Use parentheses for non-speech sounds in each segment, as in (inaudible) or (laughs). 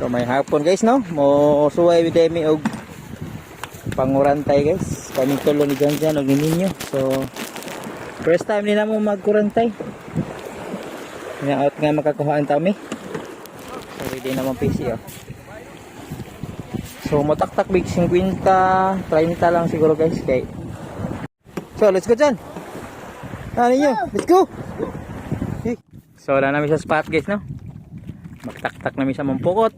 So may hapon guys no. Mo suway with demi og pangurantay guys. Kami tulo ni Janjan og ni Ninyo. So first time ni namo magkurantay. Nga out nga makakuhaan ta mi. So ready naman PC oh. So motaktak big 50, 30 lang siguro guys kay. So let's go Jan. Ah ninyo, let's go. So wala namin sa spot guys no. Magtaktak namin sa mampukot.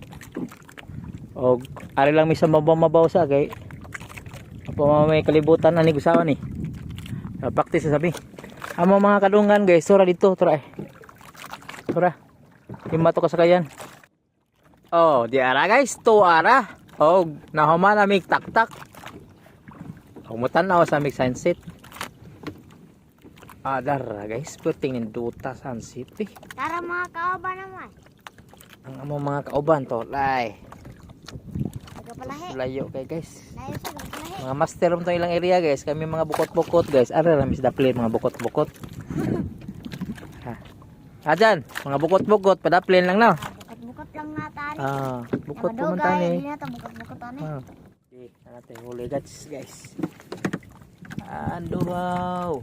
O ari lang mi sa mabaw sa kay Apo may kalibutan na ni gusawan ni. Uh, practice sa sabi. Amo mga kadungan guys, sura dito, tura eh. Tura. Hima to kasakayan. Oh, di ara guys, to ara. Oh, nahuman na mig taktak. Na ako sa mig sunset. Adar guys, puting ninduta sunset eh. Tara mga kaoba naman. Ang amo mga kauban to, lay. Nagapalahi. Layo kay guys. Layo sa nagapalahi. Mga master mo ilang area guys. Kami mga bukot-bukot guys. Ara lang mis daplin mga bukot-bukot. (laughs) ha. Ah, dyan. Mga bukot-bukot. Padaplin lang na. Bukot-bukot lang nga tani. Ah, bukot man tani. Na bukot-bukot tani. Ah. Okay, natin huli guys guys. Ando wow.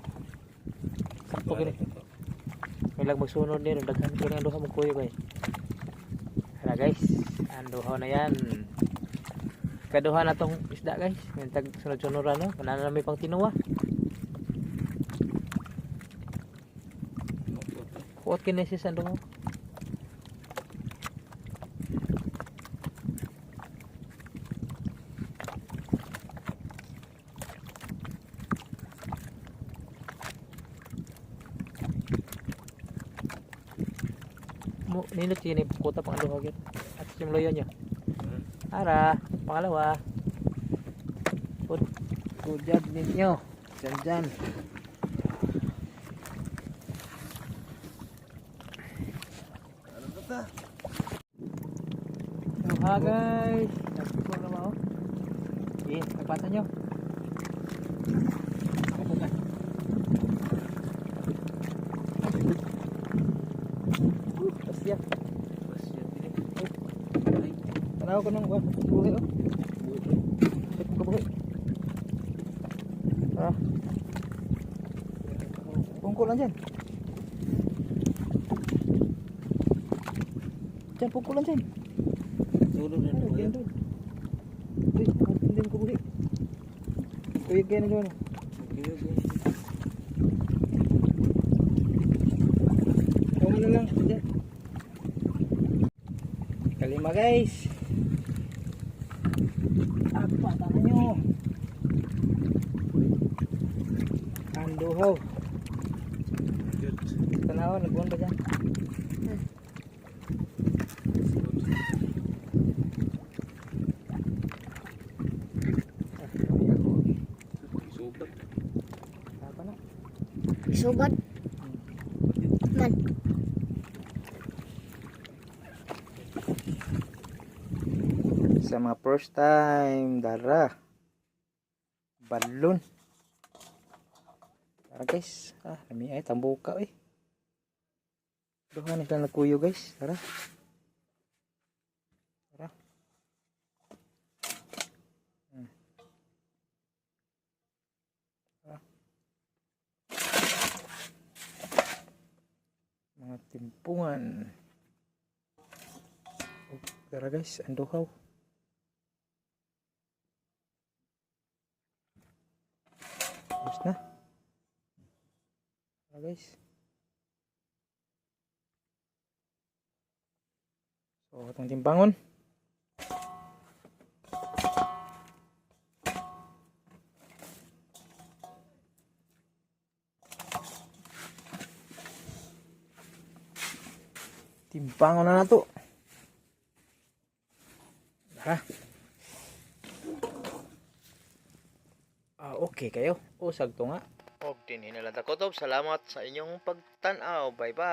Sakto gini. May lang magsunod din. Daghan ko ng duha mo kuyo guys. Hala guys. Ando na yan. kaduhan atong isda guys. Mentag sunod-sunuran no kananami pang tinuwa kuot kini si sandong ini nindot kini kota pang aluhagit at simloyan hmm. arah. Pangalawa. Good, good job ninyo. Dyan dyan. Ha guys. Nagpupo na ba nagpata nyo. Tanaw ko ng buhi oh. Buhi. Ah. Pungko lang dyan. Dyan, pungko lang dyan. Sulod na Ano, doon. Uy, hindi ko buhi. Uy, kaya na gawin. Huwag mo na lang. Dyan. Kalima guys. Tangan nyo? Anduhaw. Tanaw, nagbuwan ba dyan? Subat. Apa na? Subat. Man. Sa mga first time, dara. Balon. Tara guys. Ah, lami ay tambuka eh. Duha na lang nagkuyo guys. Tara. Tara. Hmm. Tara. Mga timpungan. Oh, tara guys, anduhaw. Tapos na. Tara guys. So, itong timbangon. Timbangon na na to. Tara. Okay kayo. O, sagto nga. Og din hinalang takotob. Salamat sa inyong pagtanaw. Bye-bye.